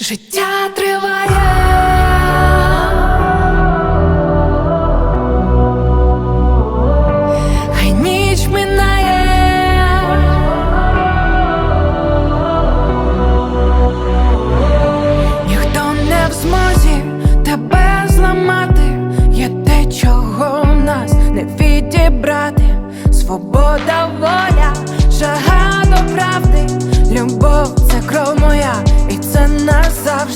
Життя триває. Хай ніч минає. Ніхто не в змозі тебе зламати. Є те, чого в нас не відібрати. Свобода, воля, жага до правди, любов це кров моя,